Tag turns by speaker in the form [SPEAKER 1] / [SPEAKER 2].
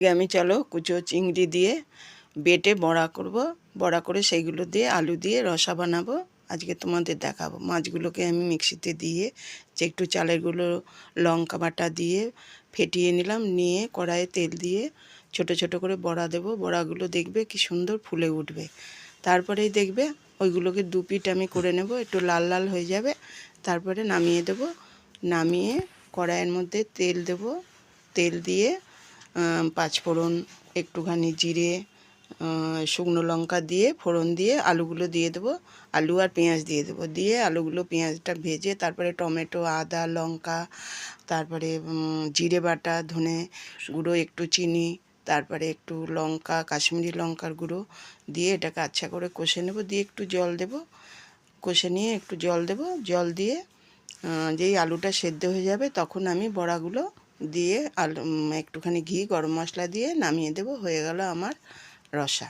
[SPEAKER 1] আমি চলো কুচো চিংড়ি দিয়ে বেটে বড়া করব। বড়া করে সেইগুলো দিয়ে আলু দিয়ে রসা বানাবো। আজকে তোমাদের দেখাবো। মাছগুলোকে আমি মিক্সিতে দিয়ে যে একটু চালের গুঁড়ো, লঙ্কা বাটা দিয়ে ফেটিয়ে নিলাম। নিয়ে কড়াইয়ে তেল দিয়ে ছোট ছোট করে বড়া দেবো। বড়াগুলো দেখবে কি সুন্দর ফুলে উঠবে। তারপরেই দেখবে ওইগুলোকে দু পিঠ আমি করে নেব। একটু লাল লাল হয়ে যাবে। তারপরে নামিয়ে দেব। নামিয়ে কড়াইয়ের মধ্যে তেল দেব। তেল দিয়ে পাঁচফোড়ন একটুখানি জিরে শুকনো লঙ্কা দিয়ে, ফোড়ন দিয়ে আলুগুলো দিয়ে দেবো। আলু আর পেঁয়াজ দিয়ে দেবো। দিয়ে আলুগুলো, পেঁয়াজটা ভেজে তারপরে টমেটো, আদা, লঙ্কা, তারপরে জিরে বাটা, ধনে গুঁড়ো, একটু চিনি, তারপরে একটু লঙ্কা, কাশ্মীরি লঙ্কার গুঁড়ো দিয়ে এটাকে আচ্ছা করে কষে নেব। দিয়ে একটু জল দেব। কষে নিয়ে একটু জল দেব। জল দিয়ে যেই আলুটা সেদ্ধ হয়ে যাবে তখন আমি বড়াগুলো দিয়ে আলু একটুখানি ঘি গরম মশলা দিয়ে নামিয়ে দেব। হয়ে গেল আমার রসা।